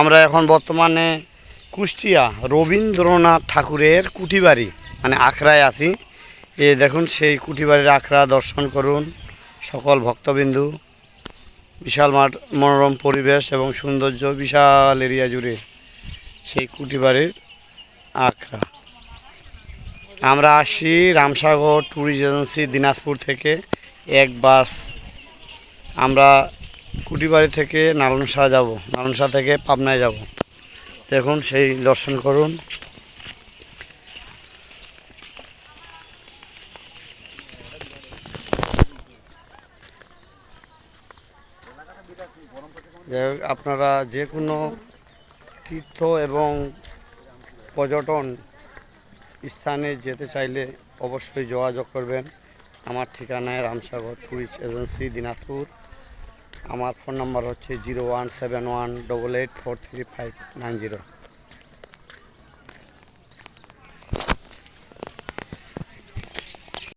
আমরা এখন বর্তমানে কুষ্টিয়া রবীন্দ্রনাথ ঠাকুরের কুটিবাড়ি মানে আখড়ায় আছি। এ দেখুন, সেই কুটিবাড়ির আখড়া দর্শন করুন, সকল ভক্তবিন্দু। বিশাল মাঠ, মনোরম পরিবেশ এবং সৌন্দর্য, বিশাল এরিয়া জুড়ে সেই কুটিবাড়ির আখড়া। আমরা আসি রামসাগর ট্যুরিস্ট এজেন্সি দিনাজপুর থেকে, এক বাস। আমরা কুটিবাড়ি থেকে নারায়ণসাহ যাব। নারায়ণসাহ থেকে পাবনায় যাব। দেখুন, সেই দর্শন করুন। আপনারা যে কোনো তীর্থ এবং পর্যটন স্থানে যেতে চাইলে অবশ্যই যোগাযোগ করবেন। আমার ঠিকানায় রামসাগর ট্যুরিস্ট এজেন্সি, দিনাজপুর। আমার ফোন নাম্বার হচ্ছে zero one seven one double eight four three five nine zero.